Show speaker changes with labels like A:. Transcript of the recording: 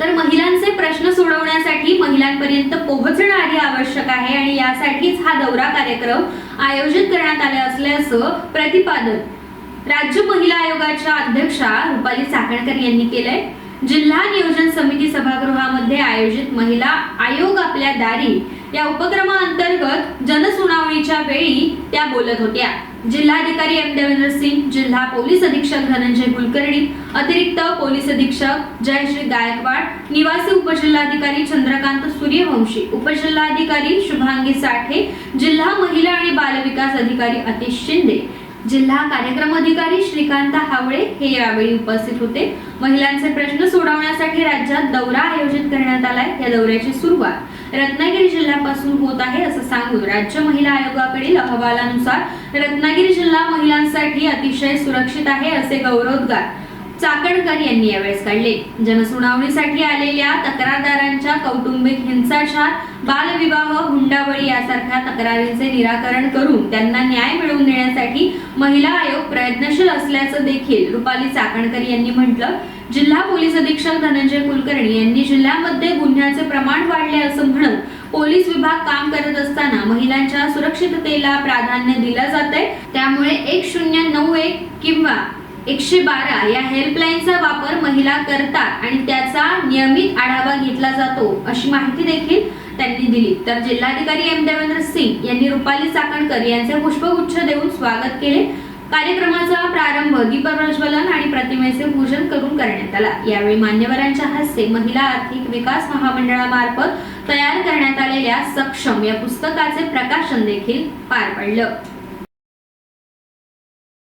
A: तर महिलांचे प्रश्न सोडवण्यासाठी महिलांपर्यंत पोहोचणं आधी आवश्यक आहे आणि यासाठीच हा दौरा कार्यक्रम आयोजित करण्यात आले असल्याचं प्रतिपादन राज्य महिला आयोगाच्या अध्यक्षा रुपाली चाकणकर यांनी केलंय. जिल्हा नियोजन समिती सभागृहामध्ये आयोजित महिला आयोग आपल्या दारी या उपक्रमाअंतर्गत जनसुनावणीच्या वेळी त्या बोलत होत्या. जिल्हाधिकारी एम देवेंद्र सिंग जिल्हा पोलीस अधीक्षक धनंजय कुलकर्णी अतिरिक्त पोलीस अधीक्षक जयश्री गायकवाड निवासी उपजिल्हाधिकारी चंद्रकांत सूर्यवंशी उपजिल्हाधिकारी शुभांगी साठे जिल्हा महिला आणि बालविकास अधिकारी अतिश शिंदे जिल्हा कार्यक्रम अधिकारी श्रीकांत हावळे हे यावेळी उपस्थित होते. महिलांचे प्रश्न सोडवण्यासाठी राज्यात दौरा आयोजित करण्यात आलाय. या दौऱ्याची सुरुवात रत्नागिरी जिल्ह्यापासून होत आहे असं सांगून राज्य महिला आयोगाकडील अहवालानुसार रत्नागिरी जिल्हा महिलांसाठी अतिशय सुरक्षित आहे असे गौरवोद्गार. चाकणकर यांनी यावेळेस काढले. जनसुनावणीसाठी आलेल्या तक्रारदारांच्या कौटुंबिक हिंसाचार बालविवाह हुंडाबळी यासारख्या तक्रारींचे निराकरण करून त्यांना न्याय मिळवून देण्यासाठी महिला आयोग प्रयत्नशील असल्याचं देखील रुपाली चाकणकर यांनी म्हटलं. जिल्हा पोलीस अधीक्षक धनंजय कुलकर्णी यांनी जिल्ह्यामध्ये गुन्ह्याचे प्रमाण वाढले असं म्हणत पोलीस विभाग काम करत असताना महिलांच्या सुरक्षिततेला प्राधान्य दिलं जात आहे त्यामुळे एक शून्य नऊ एक किंवा एकशे बारा या हेल्पलाईनचा वापर महिला करतात आणि त्याचा नियमित आढावा घेतला जातो अशी माहिती देखील त्यांनी दिली. तर जिल्हाधिकारी एम देवेंद्र सिंग यांनी रुपाली चाकणकर यांचे पुष्पगुच्छ देऊन स्वागत केले. कार्यक्रमाचा प्रारंभ दीपप्रज्वलन आणि प्रतिमेचे पूजन करून करण्यात आला. यावेळी मान्यवरांच्या हस्ते महिला आर्थिक विकास महामंडळामार्फत तयार करण्यात आलेल्या सक्षम या पुस्तकाचे प्रकाशन देखील पार पडलं.